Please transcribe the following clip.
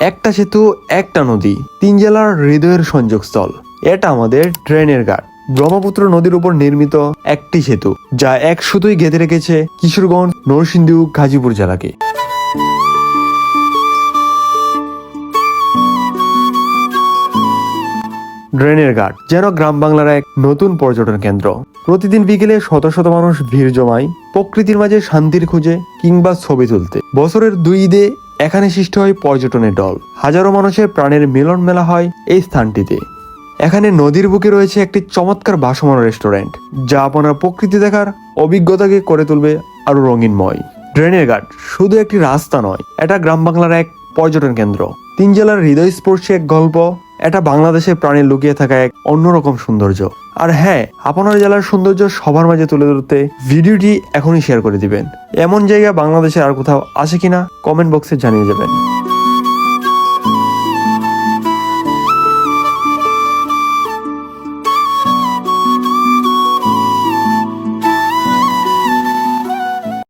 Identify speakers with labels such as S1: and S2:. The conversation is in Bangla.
S1: একটা সেতু, একটা নদী, তিন জেলার হৃদয়ের সংযোগস্থল। এটা আমাদের ট্রেনের ঘাট। ব্রহ্মপুত্র নদীর উপর নির্মিত একটি সেতু, যা এক সুতোই গেঁথে রেখেছে কিশোরগঞ্জ নরসিংদী গাজীপুর জেলাকে। ড্রেনের ঘাট, যেন গ্রাম বাংলার এক নতুন পর্যটন কেন্দ্র। প্রতিদিন বিকেলে শত শত মানুষ ভিড় জমায়, প্রকৃতির মাঝে শান্তির খুঁজে কিংবা ছবি তুলতে। বছরের দুই ঈদে এখানে সৃষ্টি হয় পর্যটনের দল হাজারো মানুষের প্রাণের মিলন মেলা হয় এই স্থানটিতে। এখানে নদীর বুকে রয়েছে একটি চমৎকার বাসমান রেস্টুরেন্ট, যা আপনার প্রকৃতি দেখার অভিজ্ঞতাকে করে তুলবে আরও রঙিনময়। ড্রেনের ঘাট শুধু একটি রাস্তা নয়, এটা গ্রাম বাংলার এক পর্যটন কেন্দ্র। তিন জেলার হৃদয়স্পর্শী এক গল্প এটা বাংলাদেশের প্রাণী লুকিয়ে থাকা এক অন্যরকম সৌন্দর্য। আর হ্যাঁ আপনার জেলার সৌন্দর্য সবার মাঝে তুলে ধরতে ভিডিওটি এখনই শেয়ার করে দিবেন। এমন জায়গা বাংলাদেশে আর কোথাও আছে কিনা কমেন্ট বক্সে জানিয়ে যাবেন